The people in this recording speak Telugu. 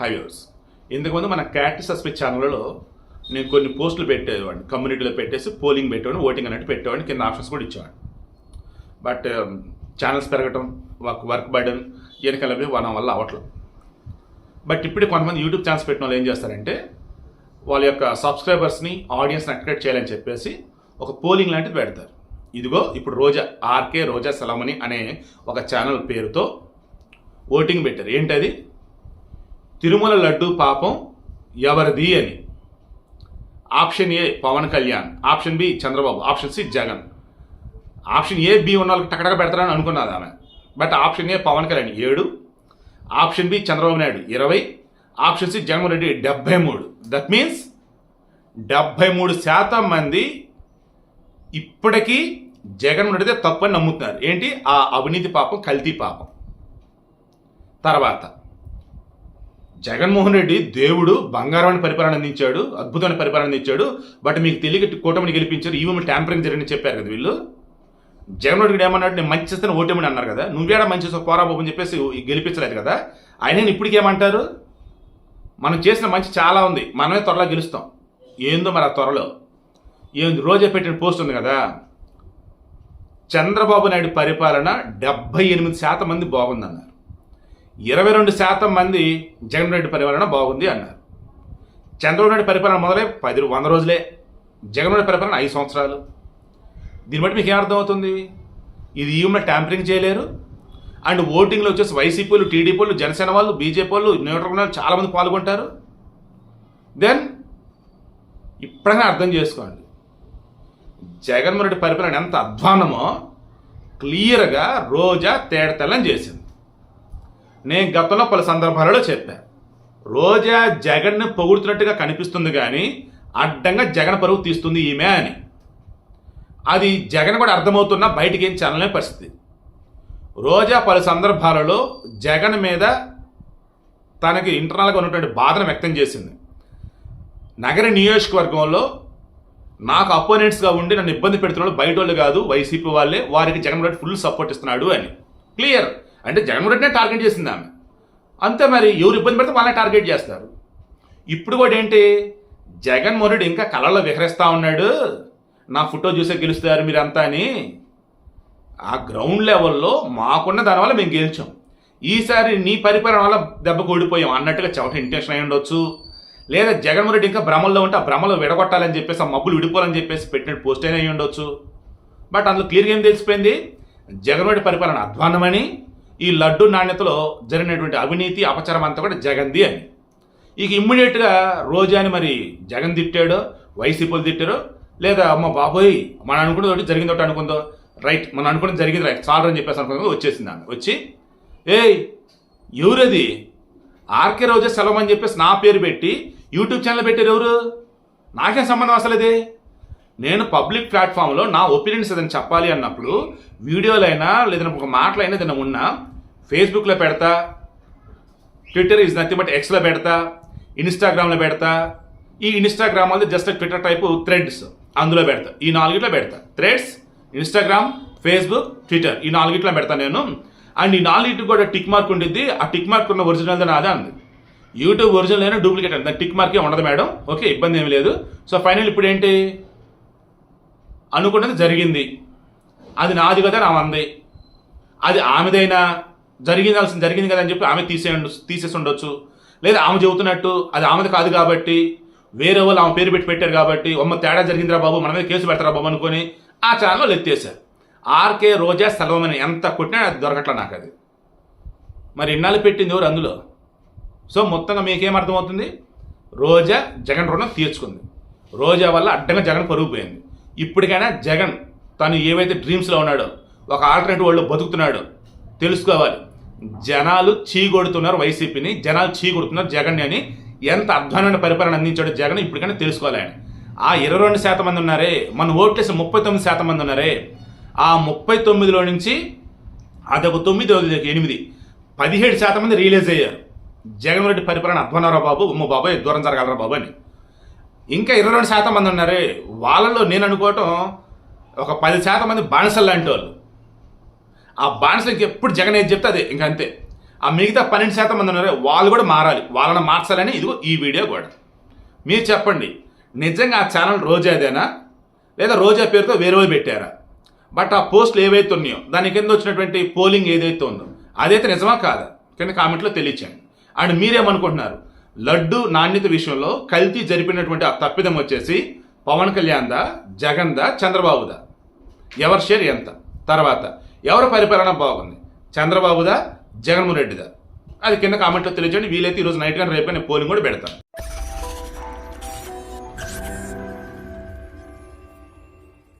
హైవేస్. ఇంతకుముందు మన క్యాట్ సస్పెక్ట్ ఛానల్లో నేను కొన్ని పోస్టులు పెట్టేవాడిని. కమ్యూనిటీలో పెట్టేసి పోలింగ్ పెట్టేవాడిని ఓటింగ్ అన్నట్టు పెట్టేవాడిని కింద ఆప్షన్స్ కూడా ఇచ్చేవాడిని. బట్ um, ఛానల్స్ పెరగటం వర్క్ వర్క్ బర్డన్ వెనకాల వనం వల్ల అవ్వట్లేదు. బట్ ఇప్పుడు కొంతమంది యూట్యూబ్ ఛానల్స్ పెట్టిన వాళ్ళు ఏం చేస్తారంటే వాళ్ళ యొక్క సబ్స్క్రైబర్స్ని ఆడియన్స్ని అట్రాక్ట్ చేయాలని చెప్పేసి ఒక పోలింగ్ లాంటిది పెడతారు. ఇదిగో ఇప్పుడు రోజా ఆర్కే రోజా సలామని అనే ఒక ఛానల్ పేరుతో ఓటింగ్ పెట్టారు. ఏంటది? తిరుమల లడ్డు పాపం ఎవరిది అని. Option A Pawan Kalyan option B Chandrababu option C Jagan. Option A B ఉన్న వాళ్ళకి టకటక పెడతారని అనుకున్నది ఆమె. But option A Pawan Kalyan ఏడు ఆప్షన్ బి చంద్రబాబు నాయుడు ఇరవై ఆప్షన్ సి జగన్మోహన్ రెడ్డి డెబ్బై మూడు. దట్ మీన్స్ డెబ్బై మూడు శాతం మంది ఇప్పటికీ జగన్మోహన్ రెడ్డి తప్పని నమ్ముతున్నారు. ఏంటి? ఆ అవినీతి పాపం కల్తీ పాపం. తర్వాత జగన్మోహన్ రెడ్డి దేవుడు బంగారమైన పరిపాలన అందించాడు అద్భుతమైన పరిపాలన అందించాడు బట్ మీకు తెలియక కూటమిని గెలిపించారు ఈవెం ట్యాంపరింగ్ జరిగింది చెప్పారు కదా వీళ్ళు. జగన్మోహన్ రెడ్డి ఏమన్నాడు నేను మంచి చేస్తాను ఓటేమని అన్నారు కదా. నువ్వేడా మంచి చేస్తావు పోరా బాబు అని చెప్పేసి గెలిపించలేదు కదా. ఆయన ఇప్పటికేమంటారు మనం చేసిన మంచి చాలా ఉంది మనమే త్వరలో గెలుస్తాం. ఏందో మరి ఆ త్వరలో? ఏంది రోజే పెట్టిన పోస్ట్ ఉంది కదా. చంద్రబాబు నాయుడు పరిపాలన డెబ్బై ఎనిమిది శాతం మంది బాగుందన్నారు. ఇరవై రెండు శాతం మంది జగన్ రెడ్డి పరిపాలన బాగుంది అన్నారు. చంద్రబాబు నాయుడు పరిపాలన మొదలై పది వంద రోజులే. జగన్ రెడ్డి పరిపాలన ఐదు సంవత్సరాలు. దీన్ని బట్టి మీకు ఏమర్థం అవుతుంది ఇది ఈమె ట్యాంపరింగ్ చేయలేరు. అండ్ ఓటింగ్లో వచ్చేసి వైసీపీలు టీడీపీలు జనసేన వాళ్ళు బీజేపీ వాళ్ళు న్యూట్రల్ వాళ్ళు చాలామంది పాల్గొంటారు. దెన్ ఇప్పుడైనా అర్థం చేసుకోండి. జగన్మోహన్ రెడ్డి పరిపాలన ఎంత అధ్వానమో క్లియర్గా రోజా తేడతెల్లం చేసింది. నేను గతంలో పలు సందర్భాలలో చెప్పాను రోజా జగన్ని పొగుడుతున్నట్టుగా కనిపిస్తుంది కానీ అడ్డంగా జగన్ పరువు తీస్తుంది ఈమె అని. అది జగన్ కూడా అర్థమవుతున్నా బయటికి ఏం చల్లనే పరిస్థితి. రోజా పలు సందర్భాలలో జగన్ మీద తనకి ఇంటర్నల్గా ఉన్నటువంటి బాధను వ్యక్తం చేసింది. నగర నియోజకవర్గంలో నాకు అపోనెంట్స్గా ఉండి నన్ను ఇబ్బంది పెడుతున్నాడు బయట వాళ్ళు కాదు వైసీపీ వాళ్ళే వారికి జగన్ రెడ్డి ఫుల్ సపోర్ట్ ఇస్తున్నాడు అని. క్లియర్. అంటే జగన్మోహన్ రెడ్డినే టార్గెట్ చేసింది ఆమె. అంతే మరి ఎవరు ఇబ్బంది పెడితే వాళ్ళని టార్గెట్ చేస్తారు. ఇప్పుడు కూడా ఏంటి జగన్మోహన్ రెడ్డి ఇంకా కళలో విహరిస్తూ ఉన్నాడు. నా ఫోటో చూసే గెలుస్తారు మీరంతా అని. ఆ గ్రౌండ్ లెవెల్లో మాకున్న దానివల్ల మేము గెలిచాం. ఈసారి నీ పరిపాలన వల్ల దెబ్బ కూడిపోయాం అన్నట్టుగా చెవట ఇంటెన్షన్ అయి ఉండొచ్చు. లేదా జగన్మోహన్ రెడ్డి ఇంకా భ్రమల్లో ఉంటే ఆ భ్రమలో విడగొట్టాలని చెప్పేసి ఆ మబ్బులు విడిపోవాలని చెప్పేసి పెట్టిన పోస్ట్ అయినా అయి ఉండొచ్చు. బట్ అందులో క్లియర్గా ఏం తెలిసిపోయింది? జగన్మోహన్ రెడ్డి పరిపాలన అధ్వానమని ఈ లడ్డు నాణ్యతలో జరిగినటువంటి అవినీతి అపచారం అంతా కూడా జగంది అని. ఇక ఇమ్మీడియట్గా రోజాని మరి జగన్ తిట్టాడో వైసీపీలు తిట్టారో లేదా అమ్మ బాబోయ్ మనం అనుకున్నది ఒకటి జరిగింది ఒకటి అనుకుందో రైట్ మనం అనుకున్నది జరిగింది రైట్ చాలు అని చెప్పేసి అనుకుందో వచ్చేసింది ఆమె. వచ్చి ఏయ్ ఎవరది? ఆర్కే రోజా సెలవు అని చెప్పేసి నా పేరు పెట్టి యూట్యూబ్ ఛానల్ పెట్టారు ఎవరు? నాకేం సంబంధం అసలు ఇది? నేను పబ్లిక్ ప్లాట్ఫామ్లో నా ఒపీనియన్స్ ఏదైనా చెప్పాలి అన్నప్పుడు వీడియోలైనా లేదా ఒక మాటలైనా ఏదైనా ఉన్నా ఫేస్బుక్లో పెడతా ట్విట్టర్ ఈజ్ నథింగ్ బట్ ఎక్స్లో పెడతా ఇన్స్టాగ్రామ్లో పెడతా ఈ ఇన్స్టాగ్రామ్ అనేది జస్ట్ ట్విట్టర్ టైపు థ్రెడ్స్ అందులో పెడతా ఈ నాలుగిట్లో పెడతా. థ్రెడ్స్ ఇన్స్టాగ్రామ్ ఫేస్బుక్ ట్విట్టర్ ఈ నాలుగిట్లో పెడతా నేను. అండ్ ఈ నాలుగిటికి కూడా టిక్ మార్క్ ఉండిద్ది. ఆ టిక్ మార్క్ ఉన్న ఒరిజినల్ నాదే అంది. యూట్యూబ్ ఒరిజినల్ అయినా డూప్లికేట్ అండి దాని టిక్ మార్కే ఉండదు మేడం. ఓకే ఇబ్బంది ఏమి లేదు. సో ఫైనల్ ఇప్పుడు ఏంటి? అనుకున్నది జరిగింది. అది నాది కదా నా అంది అది ఆమెదైనా జరిగిందాల్సింది జరిగింది కదా అని చెప్పి ఆమె తీసే తీసేసి ఉండొచ్చు లేదా ఆమె చెబుతున్నట్టు అది ఆమెది కాదు కాబట్టి వేరే వాళ్ళు ఆమె పేరు పెట్టి పెట్టారు కాబట్టి అమ్మ తేడా జరిగిందిరా బాబు మన మీద కేసు పెడతారా బాబు అనుకొని ఆ ఛానల్లో ఎత్తేసారు ఆర్కే రోజా సెలవమని ఎంత కొట్టినా అది దొరకట్లా నాకు అది మరి ఇన్నాళ్ళు పెట్టింది ఎవరు అందులో? సో మొత్తంగా మీకేం అర్థమవుతుంది? రోజా జగన్ రుణం తీర్చుకుంది. రోజా వల్ల అడ్డంగా జగన్ పరుగుపోయింది. ఇప్పటికైనా జగన్ తను ఏవైతే డ్రీమ్స్లో ఉన్నాడో ఒక ఆల్టర్నేటివ్ వాళ్ళు బతుకుతున్నాడో తెలుసుకోవాలి. జనాలు చీగొడుతున్నారు వైసీపీని జనాలు చీగొడుతున్నారు జగన్ అని ఎంత అధ్వానమైన పరిపాలన అందించాడో జగన్ ఇప్పటికైనా తెలుసుకోవాలి ఆయన. ఆ ఇరవై రెండు శాతం మంది ఉన్నారే మన ఓట్లేసి ముప్పై తొమ్మిది శాతం మంది ఉన్నారే ఆ ముప్పై తొమ్మిదిలో నుంచి అదొక తొమ్మిది అదొక ఎనిమిది పదిహేడు శాతం మంది రియలైజ్ అయ్యారు. జగన్ రెడ్డి పరిపాలన అధ్వానరావు బాబు ఉమ్మ బాబాయ్ దూరం జరగలరా బాబు అని. ఇంకా ఇరవై రెండు శాతం మంది ఉన్నారే. వాళ్ళలో నేను అనుకోవటం ఒక పది శాతం మంది బానిసలు లాంటి వాళ్ళు. ఆ బానిసలు ఎప్పుడు జగన్ ఏది చెప్తే అదే ఇంకా అంతే. ఆ మిగతా పన్నెండు శాతం మంది ఉన్నారు వాళ్ళు కూడా మారాలి. వాళ్ళని మార్చాలని ఇదిగో ఈ వీడియో కూడా. మీరు చెప్పండి నిజంగా ఆ ఛానల్ రోజాదేనా లేదా రోజా పేరుతో వేరే వాళ్ళు పెట్టారా? బట్ ఆ పోస్టులు ఏవైతే ఉన్నాయో దాని కింద వచ్చినటువంటి పోలింగ్ ఏదైతే ఉందో అదైతే నిజమా కాదా? కింద కామెంట్లో తెలియచేయండి. అండ్ మీరేమనుకుంటున్నారు? లడ్డు నాణ్యత విషయంలో కల్తీ జరిపినటువంటి ఆ తప్పిదం వచ్చేసి పవన్ కళ్యాణ్ దా జగన్ దా చంద్రబాబుదా ఎవరి షేర్ ఎంత? తర్వాత ఎవరి పరిపాలన బాగుంది? చంద్రబాబుదా జగన్మోహన్ రెడ్డిదా అది కింద కామెంట్లో తెలియజేయండి. వీలైతే ఈరోజు నైట్ కానీ రేపు నేను పోలింగ్ కూడా పెడతాను